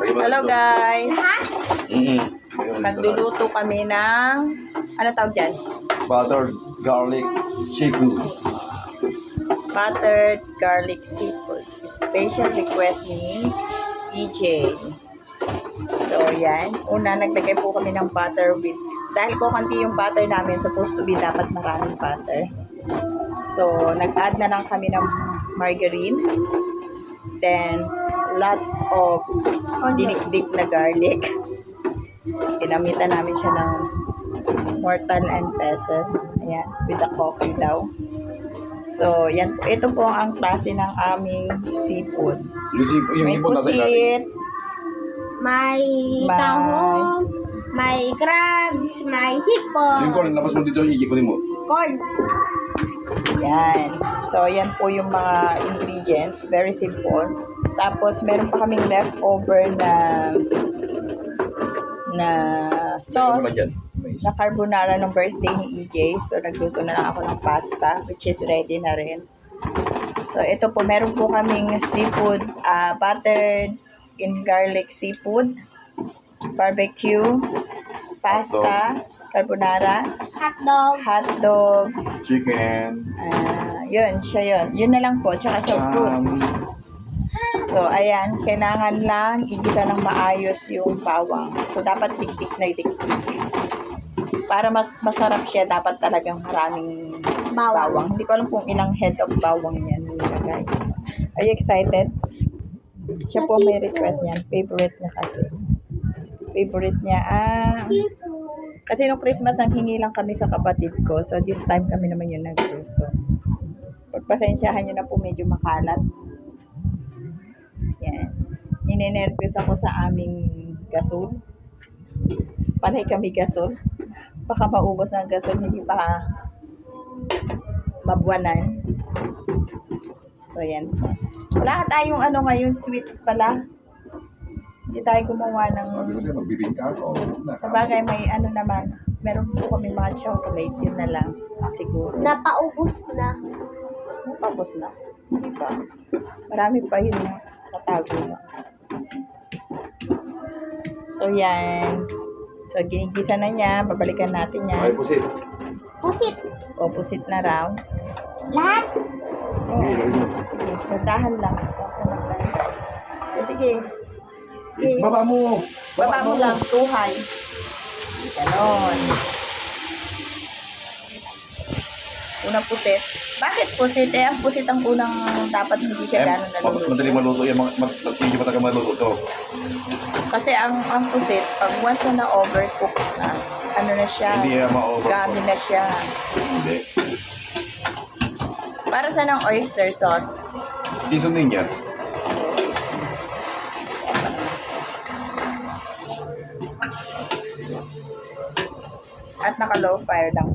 Hello guys! Mm-hmm. Nagluluto kami ng, ano tawag dyan? Butter, garlic, seafood. Buttered garlic seafood. Special request ni EJ. So, yan. Una, naglagay po kami ng butter with, dahil ko kanti yung butter namin, supposed to be dapat maraming butter. So, nag-add na lang kami ng margarine. Then, lots of dinikdik na garlic. Pinamitan namin siya ng mortal and pestle. Ayan, with the coffee daw. So, yan. Ito po ang klase ng aming seafood. Yung, seafood, yung May pusit, May May- tahong, may crabs, may Yung hipon, corn, labas mo dito, ikikunin mo. corn. Yan. So, yan po yung mga ingredients. Very simple. Tapos, meron pa kaming leftover na na Ano sauce dyan? na carbonara ng birthday ni EJ. So, nagluto na lang ako ng pasta, which is ready na rin. So, ito po, meron po kaming seafood, ah, buttered in garlic seafood, barbecue, pasta, carbonara, Hotdog, hotdog, Chicken. Ah, yun, siya yun. Yun na lang po, tsaka sa fruits. So, ayan, kailangan lang igisa ng maayos yung bawang. So, dapat tiktik na tiktik. Para mas masarap siya, dapat talagang maraming bawang. bawang. Hindi ko alam kung ilang head of bawang yan nilagay. Are you excited? Siya po may request niyan. Favorite niya kasi. Favorite niya, ah... Seafood. Kasi nung Christmas, nanghingi lang kami sa kapatid ko. So, this time kami naman yung nagluto. Pagpasensyahan nyo na po medyo makalat. Ninenervyos ako sa aming gasol. Panay kami gasol. Baka maubos ng gasol, hindi pa mabuwanan. So, yan. Wala tayong ano ngayon, sweets pala. Hindi tayo gumawa ng magbibingka ako. sa bagay, may ano naman, meron po kami mga chocolate, yun na lang, siguro. Napaubos na. Tapos na. Di ba? Marami pa yun na natago na. So, yan. So, ginigisa na niya. Babalikan natin Ay, yan. pusit. Pusit. Opposite na raw. Lahat. Oo. Sige, magdahan lang. Basta lang tayo. Sige. Sige. Baba mo. Baba mo lang, tuhay. Ganon. Unang pusit. Bakit pusit? Eh, ang pusit ang unang dapat hindi siya Eh, gano'n naluluto. madali maluto yan. Mas- mas- Medyo matagal maluto to. Kasi ang ang pusit, pag once na na-overcook na, ano na siya, Hindi yan ma-over. gami na siya. Hindi. Para sa ng oyster sauce. Seasoning yan. At naka-low fire lang.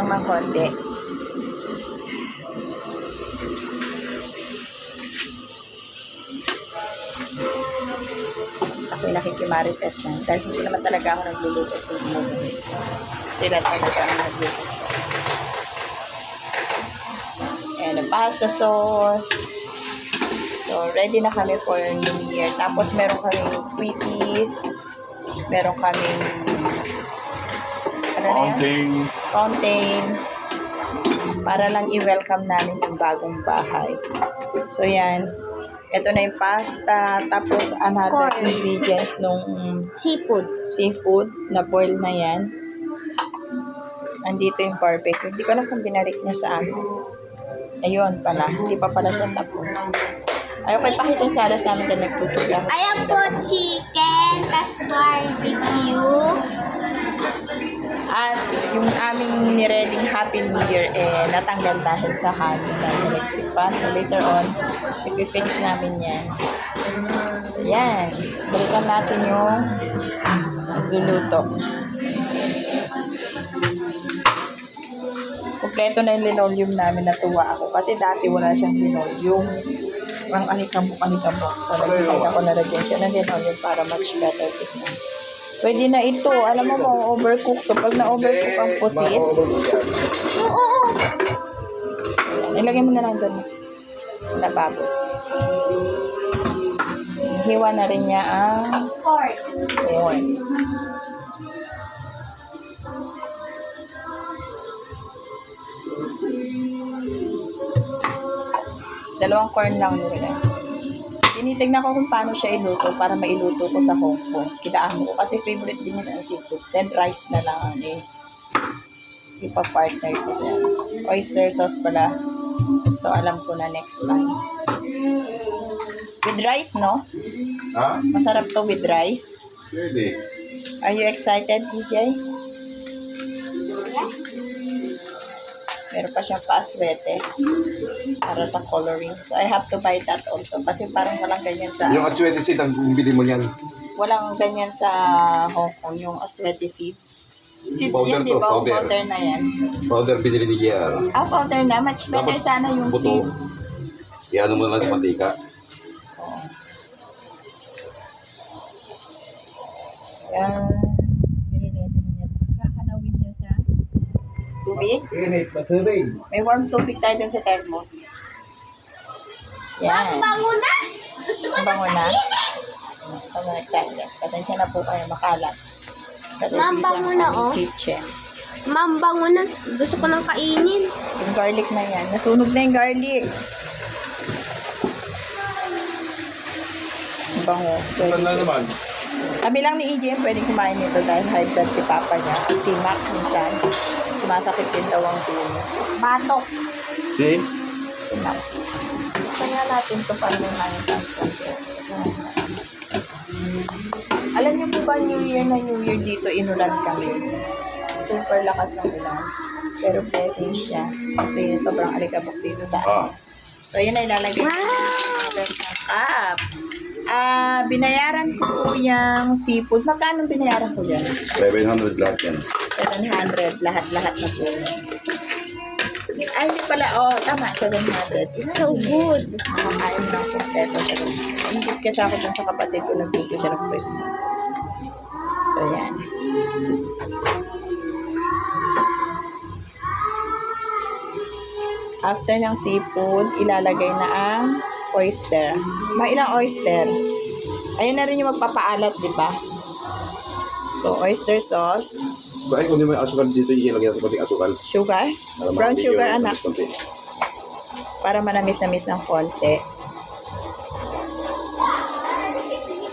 Lang ng konti. Ako'y nakikimarites na. Dahil hindi naman talaga ako nagluluto. Sila talaga ang nagluluto. And the pasta sauce. So, ready na kami for New Year. Tapos, meron kaming quickies. Meron kaming ano na yan? Counting. Fountain. Para lang i-welcome namin yung bagong bahay. So, yan. Ito na yung pasta. Tapos, another Corn. ingredients nung Seafood. seafood na boil na yan. Andito yung barbecue. Hindi ko alam kung binalik niya sa amin. Ayun pala. Hindi pa pala siya tapos. Ayaw ko ipakita yung salas namin na nagtutuga. Ayan po, chicken, tas barbecue. At yung aming nireding Happy New Year eh natanggal dahil sa hangin ng electric pan. So later on, ipifix namin yan. So yan. Balikan natin yung luluto. Kompleto na yung linoleum namin. Natuwa ako. Kasi dati wala siyang linoleum. Ang alikabok-alikabok. So nag-decide ako na lagyan siya ng linoleum para much better tignan. Pwede na ito. Alam mo mo, overcook to. Pag na-overcook ang pusit, Oo, oo. Ilagay mo na lang doon. Lababo. Hiwa na rin niya ang Corn. corn. Dalawang corn lang nilagay. Tinitignan ko kung paano siya iluto para mailuto ko sa Hong Kong. Kitaan ko kasi favorite din yun ang seafood. Then rice na lang ang eh. Ipa-partner ko siya. Oyster sauce pala. So alam ko na next time. With rice, no? Ha? Masarap to with rice. Pwede. Are you excited, DJ? Pa siyang paaswete para sa coloring. So, I have to buy that also. Kasi parang walang ganyan sa... Yung atsuete seed, ang bili mo niyan. Walang ganyan sa Hong Kong, yung aswete seeds. Seeds Powder yan, di ba? Powder. Powder na yan. Powder binili ni JR. Ah, powder na. Much better Dapat sana yung buto. seeds. Iano mo na lang sa mantika. Oo. Yan. Nire-ready na niya. Kakanawin niya sa tubig. Init. May warm tubig tayo dun sa thermos. Ang Yan. bango na. Gusto ko Ang bango na. So, I'm excited. Pasensya na po kayo makalat. Kasi Ma'am, ang bango na, oh. kitchen. Ma'am, bango na. Gusto ko nang kainin. Yung garlic na yan. Nasunog na yung garlic. Ang Bango. Pwede. Saan na naman? Kami lang ni EJ pwedeng kumain nito dahil high blood si Papa niya. Si Mac minsan. Sumasakit din daw ang dulo. Batok. Si? Si Mac. Kaya natin ito para may main Alam niyo po ba New Year na New Year dito inulan kami. Super lakas ng ulan. Pero blessing siya. Kasi sobrang alikabok dito sa Ah. So, yun na ilalagay Wow! sa cup. Ah, binayaran ko po yung seafood. Magkano binayaran ko yan? 700 lahat yan. 700. Lahat-lahat na po. Ay, hindi pala. Oh, tama. 700. So good. Makakain ng kompleto. Ingit kasi ako dun sa kapatid ko. Nagluto siya ng Christmas. So, yan. After ng seafood, ilalagay na ang oyster. Mga ilang oyster? Ayun na rin yung magpapaalat, di ba? So, oyster sauce, Hindi mo yung asukal dito, ilagay natin konting asukal. sugar, Para brown makapit sugar, yung anak, konti. para manamis-namis ng konti.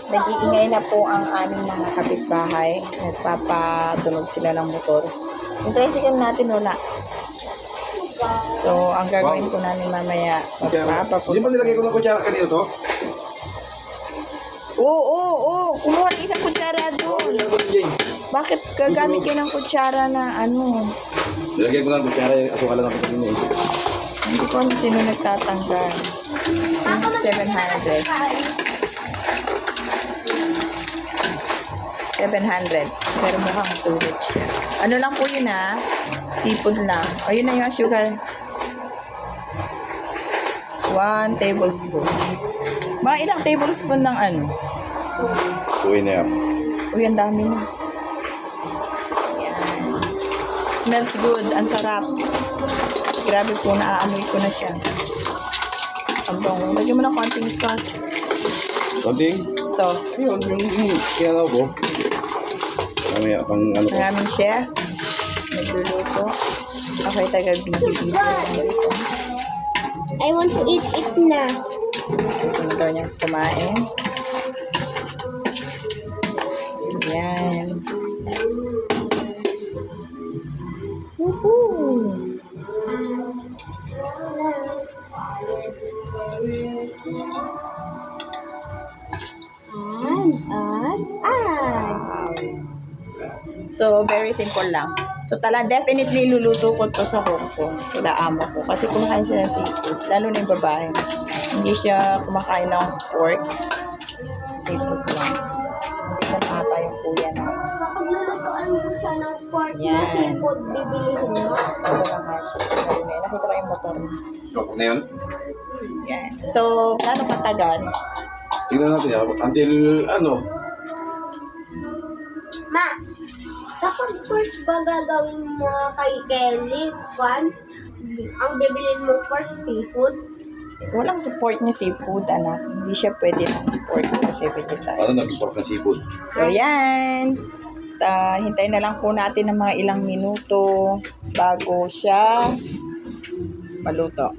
Nag-iingay na po ang aming mga kapitbahay. Nagpapatunog sila ng motor. Yung tricycle natin wala. So, ang gagawin ko namin mamaya, Hindi magpapapunta. ba nilagay ko ng kutsara kanina to? Oo, oo, oo. Kumuha ng isang kutsara doon. Ni Jane. Bakit gagamit kayo ng kutsara na ano? Nilagay ko ng kutsara yung asukal lang ako kanina eh. Hindi ko alam sino nagtatanggal. Yung 700. 700. Pero mukhang sulit siya. Ano lang po yun ha? Seafood lang. O yun na yung sugar. 1 tablespoon. Mga ilang tablespoon ng ano? Uwi na yan. Uy, ang dami na. Smells good. Ang sarap. Grabe po, naaamoy ko na siya. Ang bango. Lagyan mo ng konting sauce. Konting? Sauce. Ayun, yung kinalaw ko. Mamaya, pang ano ko. Ang aming chef. Nagluluto. Okay, taga-video-video lang dito. I want to eat it na. Gusto daw niyang kumain. So, very simple lang. So, tala, definitely luluto ko to sa Hong Kong. Kila amo ko. Kasi kumakain siya ng seafood. Lalo na yung babae. Hindi siya kumakain ng pork. Seafood lang. Hindi lang ata yung kuya na. Kapag lulutuan mo siya ng pork na Yan. seafood, bibilihin mo. Ano lang nga na, Nakita ko yung motor. Joke na yun. Yan. So, gano'ng katagal? Tingnan natin yan. Until, ano, First ba gagawin mo kay Kelly, Juan, Ang bibilin mo pork seafood. Walang support ni seafood, anak. Hindi siya pwede ng support kasi vegetarian. Paano nag-sport ng seafood? So, yan. Ta, hintayin na lang po natin ng mga ilang minuto bago siya maluto.